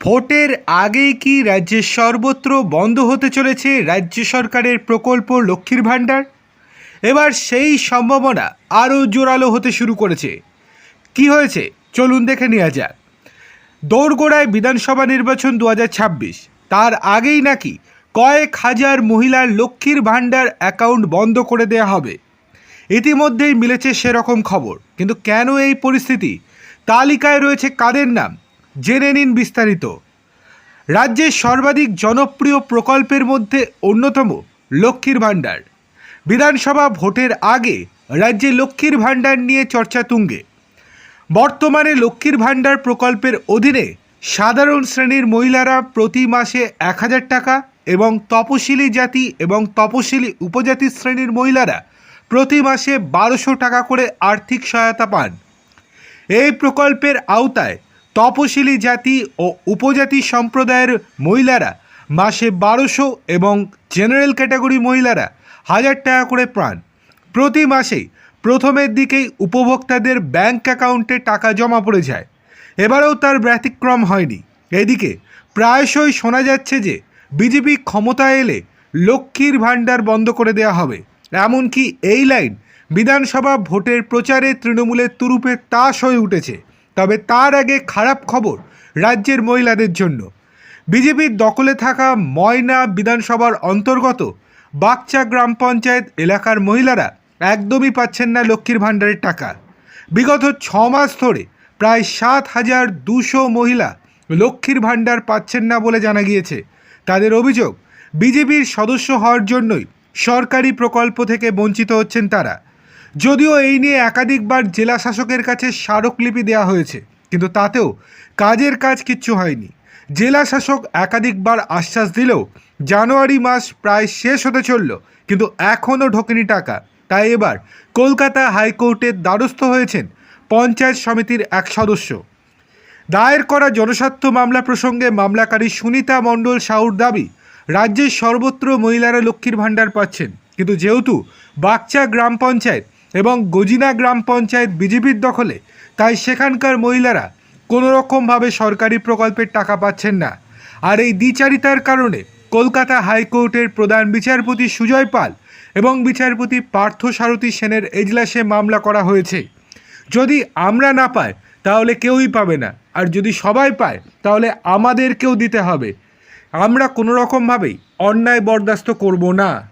ভোটের আগেই কি রাজ্যের সর্বত্র বন্ধ হতে চলেছে রাজ্য সরকারের প্রকল্প লক্ষ্মীর ভাণ্ডার? এবার সেই সম্ভাবনা আরও জোরালো হতে শুরু করেছে। কি হয়েছে? চলুন দেখে নেওয়া যাক। দৌড়গোড়ায় বিধানসভা নির্বাচন দু হাজার ছাব্বিশ, তার আগেই নাকি কয়েক হাজার মহিলার লক্ষ্মীর ভাণ্ডার অ্যাকাউন্ট বন্ধ করে দেওয়া হবে। ইতিমধ্যেই মিলেছে সেরকম খবর, কিন্তু কেন এই পরিস্থিতি? তালিকায় রয়েছে কাদের নাম? জেনে নিন বিস্তারিত। রাজ্যের সর্বাধিক জনপ্রিয় প্রকল্পের মধ্যে অন্যতম লক্ষ্মীর ভাণ্ডার। বিধানসভা ভোটের আগে রাজ্যে লক্ষ্মীর ভাণ্ডার নিয়ে চর্চা তুঙ্গে। বর্তমানে লক্ষ্মীর ভাণ্ডার প্রকল্পের অধীনে সাধারণ শ্রেণির মহিলারা প্রতি মাসে এক হাজার টাকা এবং তপশিলি জাতি এবং তপশিলি উপজাতি শ্রেণির মহিলারা প্রতি মাসে বারোশো টাকা করে আর্থিক সহায়তা পান। এই প্রকল্পের আওতায় তপশিলি জাতি ও উপজাতি সম্প্রদায়ের মহিলারা মাসে বারোশো এবং জেনারেল ক্যাটাগরি মহিলারা হাজার টাকা করে প্রাণ প্রতি মাসেই প্রথমের দিকেই উপভোক্তাদের ব্যাংক অ্যাকাউন্টে টাকা জমা পড়ে যায়। এবারেও তার ব্যতিক্রম হয়নি। এদিকে প্রায়শই শোনা যাচ্ছে যে বিজেপি ক্ষমতায় এলে লক্ষ্মীর ভাণ্ডার বন্ধ করে দেওয়া হবে। এমনকি এই লাইন বিধানসভা ভোটের প্রচারে তৃণমূলের তুরুপে তাস হয়ে উঠেছে। তবে তার আগে খারাপ খবর রাজ্যের মহিলাদের জন্য। বিজেপির দখলে থাকা ময়না বিধানসভার অন্তর্গত বাগচা গ্রাম পঞ্চায়েত এলাকার মহিলারা একদমই পাচ্ছেন না লক্ষ্মীর ভাণ্ডারের টাকা। বিগত ছ মাস ধরে প্রায় সাত হাজার দুশো মহিলা লক্ষ্মীর ভাণ্ডার পাচ্ছেন না বলে জানা গিয়েছে। তাদের অভিযোগ, বিজেপির সদস্য হওয়ার জন্যই সরকারি প্রকল্প থেকে বঞ্চিত হচ্ছেন তারা। যদিও এই নিয়ে একাধিকবার জেলা শাসকের কাছে স্মারকলিপি দেওয়া হয়েছে, কিন্তু তাতেও কাজের কাজ কিচ্ছু হয়নি। জেলা শাসক একাধিকবার আশ্বাস দিলেও জানুয়ারি মাস প্রায় শেষ হতে চলল, কিন্তু এখনও ঢোকেনি টাকা। তাই এবার কলকাতা হাইকোর্টের দ্বারস্থ হয়েছেন পঞ্চায়েত সমিতির এক সদস্য। দায়ের করা জনস্বার্থ মামলা প্রসঙ্গে মামলাকারী সুনিতা মণ্ডল সাউর দাবি, রাজ্যের সর্বত্র মহিলারা লক্ষ্মীর ভাণ্ডার পাচ্ছেন, কিন্তু যেহেতু বাগচা গ্রাম পঞ্চায়েত এবং গজিনা গ্রাম পঞ্চায়েত বিজেপির দখলে, তাই সেখানকার মহিলারা কোনো রকমভাবে সরকারি প্রকল্পের টাকা পাচ্ছেন না। আর এই দ্বিচারিতার কারণে কলকাতা হাইকোর্টের প্রধান বিচারপতি সুজয় পাল এবং বিচারপতি পার্থ সারথী সেনের এজলাসে মামলা করা হয়েছে। যদি আমরা না পাই, তাহলে কেউই পাবে না। আর যদি সবাই পায়, তাহলে আমাদেরকেও দিতে হবে। আমরা কোনো রকমভাবেই অন্যায় বরদাস্ত করব না।